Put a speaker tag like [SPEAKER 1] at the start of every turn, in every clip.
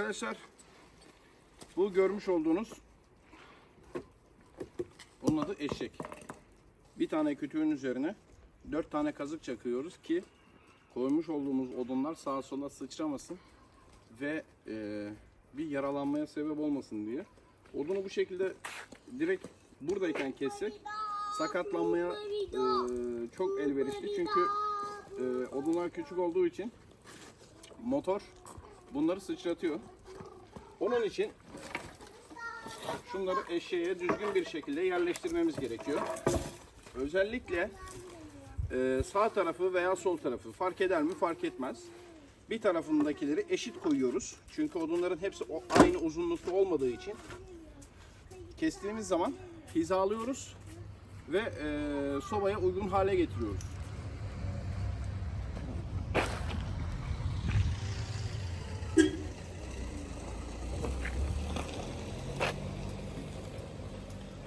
[SPEAKER 1] Arkadaşlar bu görmüş olduğunuz bunun adı eşek. Bir tane kütüğün üzerine dört tane kazık çakıyoruz ki koymuş olduğumuz odunlar sağa sola sıçramasın ve e, bir yaralanmaya sebep olmasın diye. Odunu bu şekilde direkt buradayken kessek sakatlanmaya e, çok elverişli çünkü e, odunlar küçük olduğu için motor bunları sıçratıyor. Onun için şunları eşeğe düzgün bir şekilde yerleştirmemiz gerekiyor. Özellikle e, sağ tarafı veya sol tarafı fark eder mi fark etmez. Bir tarafındakileri eşit koyuyoruz. Çünkü odunların hepsi aynı uzunlukta olmadığı için kestiğimiz zaman hizalıyoruz ve e, sobaya uygun hale getiriyoruz.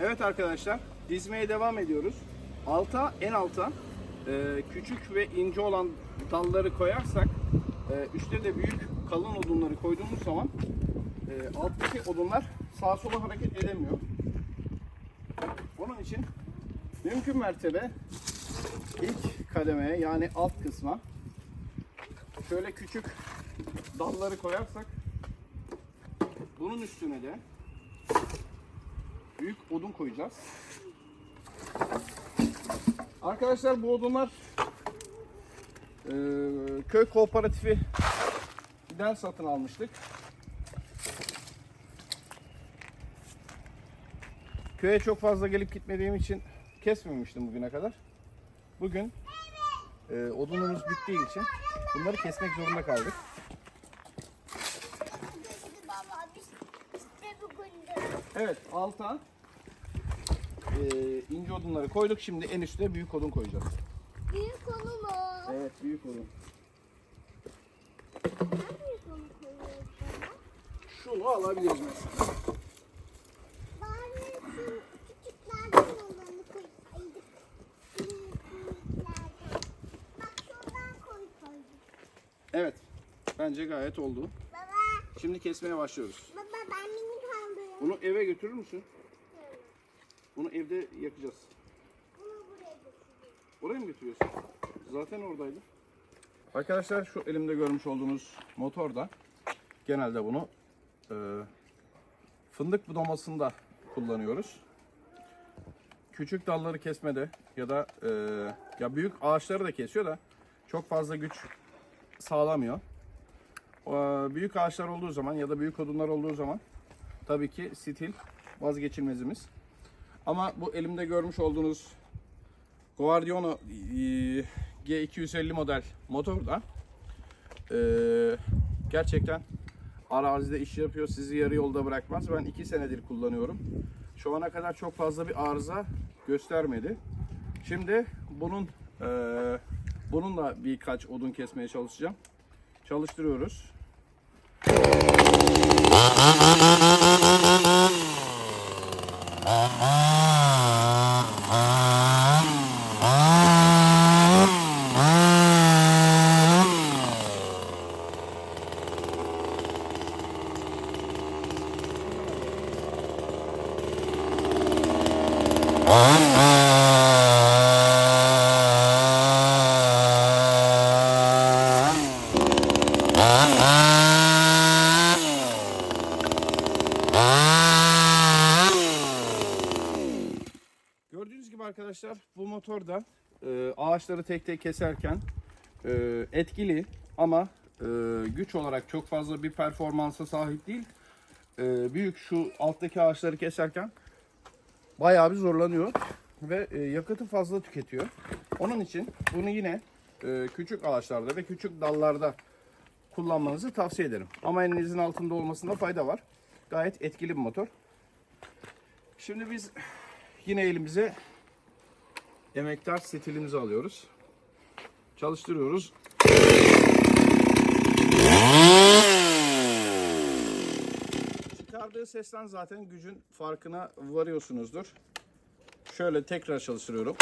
[SPEAKER 1] Evet arkadaşlar dizmeye devam ediyoruz. Alta en alta e, küçük ve ince olan dalları koyarsak e, üstte de büyük kalın odunları koyduğumuz zaman e, alttaki odunlar sağa sola hareket edemiyor. Onun için mümkün mertebe ilk kademeye yani alt kısma şöyle küçük dalları koyarsak bunun üstüne de büyük odun koyacağız. Arkadaşlar bu odunlar eee, köy kooperatifinden satın almıştık. Köye çok fazla gelip gitmediğim için kesmemiştim bugüne kadar. Bugün eee, odunumuz bittiği için bunları kesmek zorunda kaldık.
[SPEAKER 2] Baba biz işte bugün de
[SPEAKER 1] Evet alta eee, ince odunları koyduk. Şimdi en üstte büyük odun koyacağız.
[SPEAKER 2] büyük konu mu?
[SPEAKER 1] Evet büyük odun. Şunu alabiliriz mesela. Evet. Bence gayet oldu.
[SPEAKER 2] Baba,
[SPEAKER 1] Şimdi kesmeye başlıyoruz.
[SPEAKER 2] baba ben.
[SPEAKER 1] Bunu eve götürür müsün? Bunu evde yakacağız.
[SPEAKER 2] Bunu buraya götüreyim.
[SPEAKER 1] Oraya mı götürüyorsun? Zaten oradaydı. Arkadaşlar şu elimde görmüş olduğunuz motorda genelde bunu e, fındık budamasında kullanıyoruz. Küçük dalları kesmede ya da e, ya büyük ağaçları da kesiyor da çok fazla güç sağlamıyor. O, büyük ağaçlar olduğu zaman ya da büyük odunlar olduğu zaman tabii ki stil vazgeçilmezimiz. Ama bu elimde görmüş olduğunuz Guardiano e, G250 model motor da e, gerçekten arazide iş yapıyor. Sizi yarı yolda bırakmaz. Ben 2 senedir kullanıyorum. Şu ana kadar çok fazla bir arıza göstermedi. Şimdi bunun e, bununla birkaç odun kesmeye çalışacağım. Çalıştırıyoruz. Gördüğünüz gibi arkadaşlar bu motor da e, ağaçları tek tek keserken e, etkili ama e, güç olarak çok fazla bir performansa sahip değil. E, büyük şu alttaki ağaçları keserken bayağı bir zorlanıyor ve e, yakıtı fazla tüketiyor. Onun için bunu yine e, küçük ağaçlarda ve küçük dallarda kullanmanızı tavsiye ederim. Ama elinizin altında olmasında fayda var. Gayet etkili bir motor. Şimdi biz Yine elimize emektar stilimizi alıyoruz. Çalıştırıyoruz. Çıkardığı sesten zaten gücün farkına varıyorsunuzdur. Şöyle tekrar çalıştırıyorum.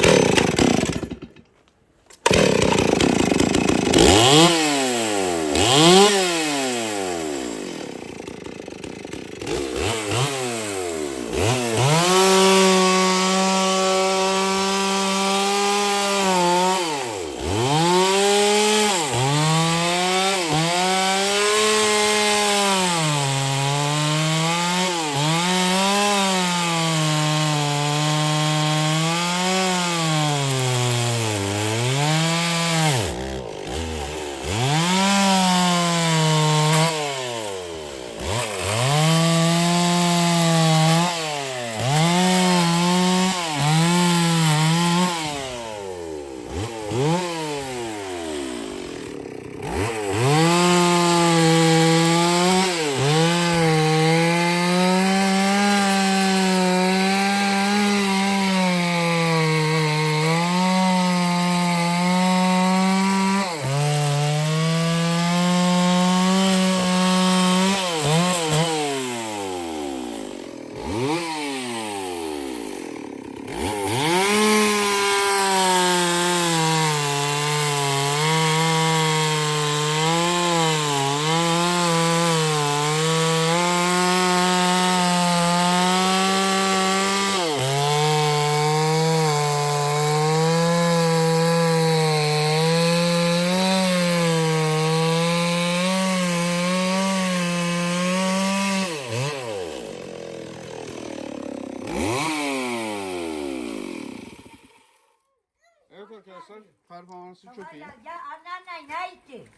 [SPEAKER 1] Performansı çok iyi.
[SPEAKER 3] Ya anneanne ne etti?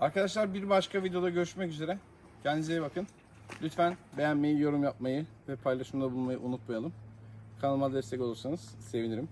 [SPEAKER 1] Arkadaşlar bir başka videoda görüşmek üzere. Kendinize iyi bakın. Lütfen beğenmeyi, yorum yapmayı ve paylaşımda bulunmayı unutmayalım. Kanalıma destek olursanız sevinirim.